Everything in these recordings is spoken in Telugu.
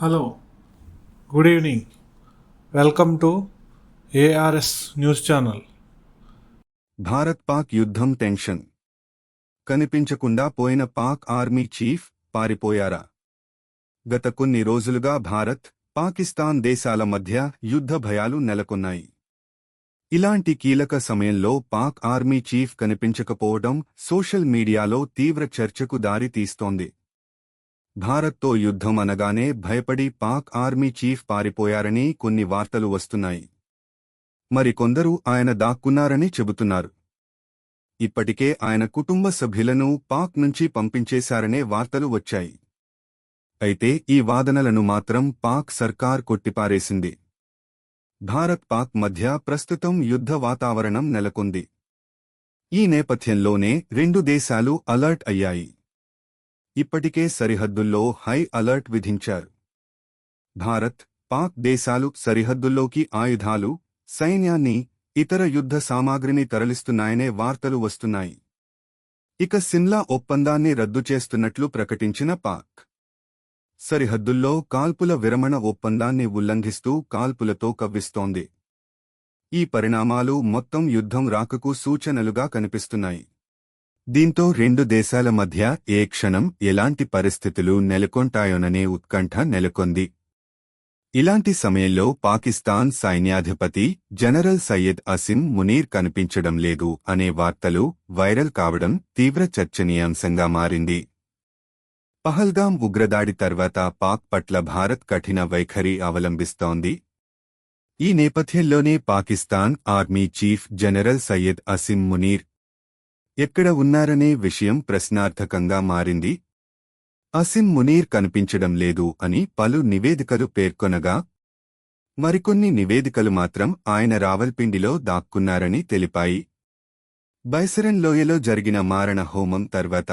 Hello good evening. Welcome to ARS news channel. Bharat Pak యుద్ధం టెన్షన్. కనిపించకుండా పోయిన పాక్ ఆర్మీ చీఫ్ పారిపోయారా? గత కొన్ని రోజులుగా భారత్ పాకిస్తాన్ దేశాల మధ్య యుద్ధ భయాలు నెలకొన్నాయి. ఇలాంటి కీలక సమయంలో పాక్ ఆర్మీ చీఫ్ కనిపించకపోవడం సోషల్ మీడియాలో తీవ్ర చర్చకు దారి తీస్తోంది భారత్తో యుద్ధం అనగానే భయపడి పాక్ ఆర్మీ చీఫ్ పారిపోయారని కొన్ని వార్తలు వస్తున్నాయి. మరికొందరు ఆయన దాక్కున్నారని చెబుతున్నారు. ఇప్పటికే ఆయన కుటుంబ సభ్యులను పాక్ నుంచి పంపించేశారనే వార్తలు వచ్చాయి. అయితే ఈ వాదనలను మాత్రం పాక్ సర్కార్ కొట్టిపారేసింది. భారత్ పాక్ మధ్య ప్రస్తుతం యుద్ధ వాతావరణం నెలకొంది. ఈ నేపథ్యంలోనే రెండు దేశాలు అలర్ట్ అయ్యాయి. ఇప్పటికే సరిహద్దుల్లో హై అలర్ట్ విధించారు. భారత్ పాక్ దేశాలు సరిహద్దుల్లోకి ఆయుధాలు సైన్యాన్ని ఇతర యుద్ధ సామాగ్రిని తరలిస్తున్నాయనే వార్తలు వస్తున్నాయి. ఇక సిమ్లా ఒప్పందాన్ని రద్దు చేస్తున్నట్లు ప్రకటించిన పాక్. సరిహద్దుల్లో కాల్పుల విరమణ ఒప్పందాన్ని ఉల్లంఘిస్తూ కాల్పులతో కవ్విస్తోంది. ఈ పరిణామాలు మొత్తం యుద్ధం రాకకు సూచనలుగా కనిపిస్తున్నాయి. దీంతో రెండు దేశాల మధ్య ఏ క్షణం ఎలాంటి పరిస్థితులు నెలకొంటాయోననే ఉత్కంఠ నెలకొంది. ఇలాంటి సమయంలో పాకిస్తాన్ సైన్యాధిపతి జనరల్ సయ్యద్ అసిం మునీర్ కనిపించడం లేదు అనే వార్తలు వైరల్ కావడం తీవ్ర చర్చనీయాంశంగా మారింది. పహల్గాం ఉగ్రదాడి తర్వాత పాక్ పట్ల భారత్ కఠిన వైఖరి అవలంబిస్తోంది. ఈ నేపథ్యంలోనే Pakistan army chief general Syed Asim Munir ఎక్కడ ఉన్నారనే విషయం ప్రశ్నార్థకంగా మారింది. అసిం మునీర్ కనిపించడం లేదు అని పలు నివేదికలు పేర్కొనగా మరికొన్ని నివేదికలు మాత్రం ఆయన రావల్పిండిలో దాక్కున్నారని తెలిపాయి. బైసరన్ లోయలో జరిగిన మారణ హోమం తర్వాత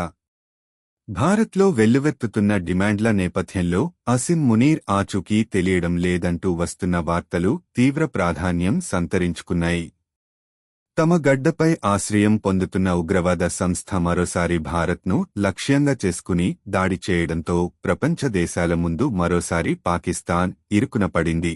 భారత్లో వెల్లువెత్తుతున్న డిమాండ్ల నేపథ్యంలో అసిం మునీర్ ఆచూకీ తెలియడం లేదంటూ వస్తున్న వార్తలు తీవ్ర ప్రాధాన్యం సంతరించుకున్నాయి. తమ గడ్డపై ఆశ్రయం పొందుతున్న ఉగ్రవాద సంస్థ మరోసారి భారత్ను లక్ష్యంగా చేసుకుని దాడి చేయడంతో ప్రపంచ దేశాల ముందు మరోసారి పాకిస్తాన్ ఇరుకున పడింది.